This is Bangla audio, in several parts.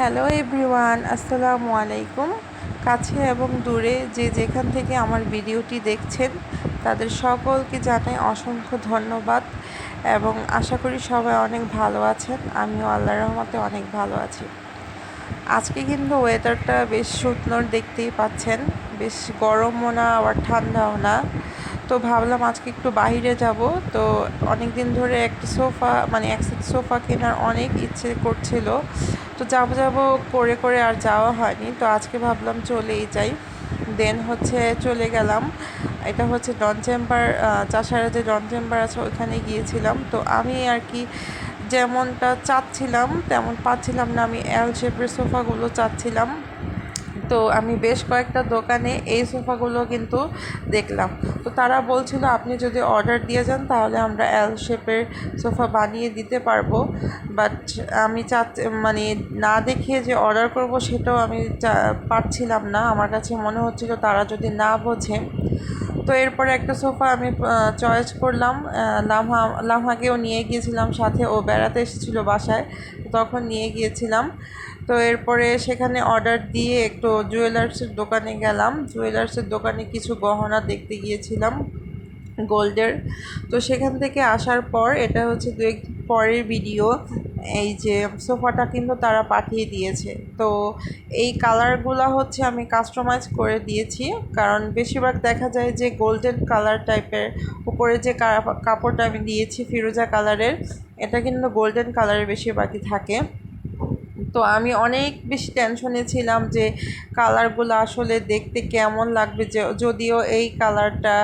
হ্যালো এভরিওয়ান, আসসালামু আলাইকুম। কাছে এবং দূরে যে যেখান থেকে আমার ভিডিওটি দেখছেন, তাদের সকলকে জানাই অসংখ্য ধন্যবাদ এবং আশা করি সবাই অনেক ভালো আছেন। আমিও আল্লাহর রহমতে অনেক ভালো আছি। আজকে কিন্তু ওয়েদারটা বেশ সুন্দর দেখতেই পাচ্ছেন। বেশ গরমও না, আবার ঠান্ডাও না। তো ভাবলাম আজকে একটু বাইরে যাব। তো অনেক দিন ধরে একটা সোফা মানে এক সোফা কেনার অনেক ইচ্ছে করছিল। তো যাব যাব করে করে আর যাওয়া হয়নি। তো আজকে ভাবলাম চলেই যাই। দেন হচ্ছে চলে গেলাম। এটা হচ্ছে ডন চেম্বার চাষারা যে ডন চেম্বার আছে ওইখানে গিয়েছিলাম। তো আমি আর কি যেমনটা চাচ্ছিলাম তেমন পাচ্ছিলাম না। আমি এল শেপের সোফাগুলো চাচ্ছিলাম। তো আমি বেশ কয়েকটা দোকানে এই সোফাগুলো কিন্তু দেখলাম। তো তারা বলছিল, আপনি যদি অর্ডার দিয়ে যান, তাহলে আমরা এল শেপের সোফা বানিয়ে দিতে পারব। বাট আমি চা মানে না দেখিয়ে যে অর্ডার করব, সেটাও আমি পারছিলাম না। আমার কাছে মনে হচ্ছিল তারা যদি না বোঝে। তো এরপরে একটা সোফা আমি চয়েস করলাম। লামহা, লামহাকেও নিয়ে গিয়েছিলাম সাথে। ও বেড়াতে এসেছিল বাসায়। তখন নিয়ে গিয়েছিলাম। তো এরপরে সেখানে অর্ডার দিয়ে একটু জুয়েলার্সের দোকানে গেলাম। জুয়েলার্সের দোকানে কিছু গহনা দেখতে গিয়েছিলাম, গোল্ডের। তো সেখান থেকে আসার পর, এটা হচ্ছে দু এক পরের ভিডিও এই যে সোফাটা কিন্তু তারা পাঠিয়ে দিয়েছে। তো এই কালারগুলো হচ্ছে আমি কাস্টমাইজ করে দিয়েছি, কারণ বেশিরভাগ দেখা যায় যে গোল্ডেন কালার টাইপের উপরে যে কাপড়টা আমি দিয়েছি ফিরোজা কালারের এটা কিন্তু গোল্ডেন কালারের বেশিরভাগই থাকে। তো আমি অনেক বেশি টেনশনে ছিলাম যে কালারগুলো আসলে দেখতে কেমন লাগবে যদিও এই কালারটা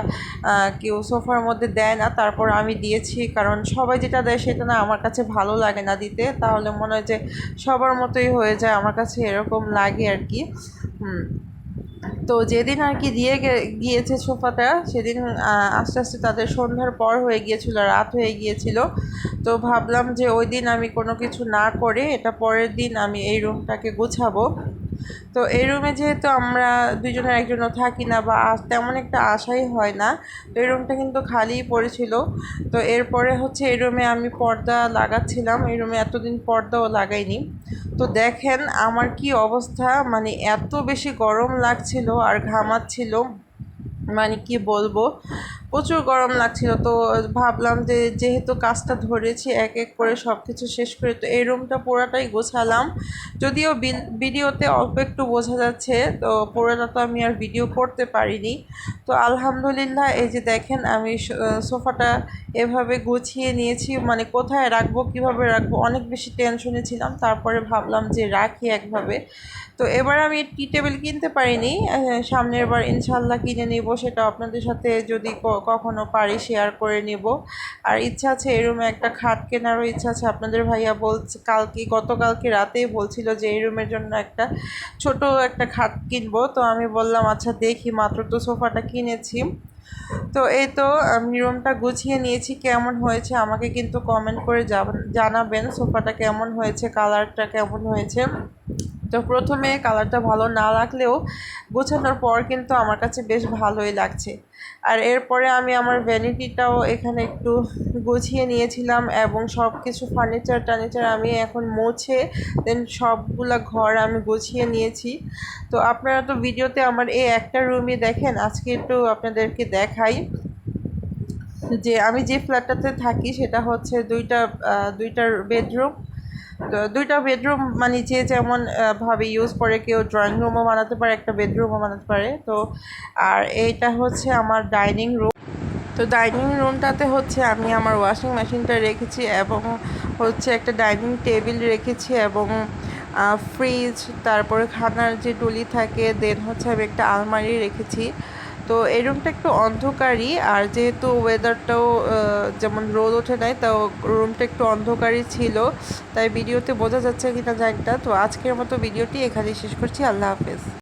কেউ সোফার মধ্যে দেয় না, তারপর আমি দিয়েছি। কারণ সবাই যেটা দেয় সেটা না আমার কাছে ভালো লাগে না দিতে। তাহলে মনে হয় যে সবার মতোই হয়ে যায়, আমার কাছে এরকম লাগে আর কি। হুম। তো যেদিন আর কি দিয়ে গিয়েছে সোফাটা, সেদিন আস্তে আস্তে তাদের সন্ধ্যার পর হয়ে গিয়েছিল, রাত হয়ে গিয়েছিল। তো ভাবলাম যে ওই দিন আমি কোনো কিছু না করে এটা পরের দিন আমি এই রুমটাকে গুছাবো। তো এই রুমে যেহেতু আমরা দুজনের একজনও থাকি না বা তেমন একটা আশাই হয় না, তো এই রুমটা কিন্তু খালিই পড়েছিল। তো এরপরে হচ্ছে এই রুমে আমি পর্দা লাগাচ্ছিলাম, এই রুমে এতদিন পর্দাও লাগাইনি। তো দেখেন আমার কি অবস্থা। মানে এত বেশি গরম লাগছিল আর ঘামাচ্ছিল। মানে কি বলব? প্রচুর গরম লাগছিল, তো ভাবলাম যে যেহেতু কাজটা ধরেছি, এক এক করে সব কিছু শেষ করে, তো এই রুমটা পুরোটাই গোছালাম। যদিও ভিডিওতে অল্প একটু বোঝা যাচ্ছে, তো পুরোটা তো আমি আর ভিডিও করতে পারিনি। তো আলহামদুলিল্লাহ, এই যে দেখেন, আমি সোফাটা এভাবে গুছিয়ে নিয়েছি মানে কোথায় রাখব, কীভাবে রাখব, অনেক বেশি টেনশনে ছিলাম, তারপরে ভাবলাম যে রাখি একভাবে। তো এবার আমি টি টেবিল কিনতে পারিনি সামনের বার ইনশাল্লাহ কিনে নিব, সেটা আপনাদের সাথে যদি কখনো পারি শেয়ার করে নিব। আর ইচ্ছা আছে এই রুমে একটা খাট কেনারও ইচ্ছা আছে। আপনাদের ভাইয়া বলছে, কালকে, গতকালকে রাতেই বলছিল যে এই রুমের জন্য একটা ছোট একটা খাট কিনবো। তো আমি বললাম আচ্ছা দেখি, মাত্র তো সোফাটা কিনেছি। তো এই তো আমি রুমটা গুছিয়ে নিয়েছি, কেমন হয়েছে আমাকে কিন্তু কমেন্ট করে জানাবেন। সোফাটা কেমন হয়েছে কালারটা কেমন হয়েছে? তো প্রথমে কালারটা ভালো না লাগলেও গোছানোর পর কিন্তু আমার কাছে বেশ ভালোই লাগছে। আর এরপরে আমি আমার ভ্যানিটিটাও এখানে একটু গুছিয়ে নিয়েছিলাম এবং সব কিছু ফার্নিচার টার্নিচার আমি এখন মুছে দেন সবগুলা ঘর আমি গুছিয়ে নিয়েছি। তো আপনারা তো ভিডিওতে আমার এই একটা রুমই দেখেন, আজকে একটু আপনাদেরকে দেখাই। যে আমি যে ফ্ল্যাটটাতে থাকি সেটা হচ্ছে দুইটা দুইটার বেডরুম তো দুইটা বেডরুম মানে যে যেমন ভাবে ইউজ করে, কেউ ড্রয়িং রুমও বানাতে পারে, একটা বেডরুমও বানাতে পারে। তো, আর এইটা হচ্ছে আমার ডাইনিং রুম তো ডাইনিং রুমটাতে হচ্ছে আমি আমার ওয়াশিং মেশিনটা রেখেছি এবং হচ্ছে একটা ডাইনিং টেবিল রেখেছি এবং ফ্রিজ তারপরে খানার যে টুলি থাকে দেন হচ্ছে আমি একটা আলমারি রেখেছি। তো এই রুমটা একটু অন্ধকারই, আর যেহেতু ওয়েদারটাও যেমন রোদ ওঠে নাই, তাও রুমটা একটু অন্ধকারই ছিল। তাই ভিডিওতে বোঝা যাচ্ছে কিনা জায়গাটা তো আজকের মতো ভিডিওটি এখানেই শেষ করছি। আল্লাহ হাফেজ।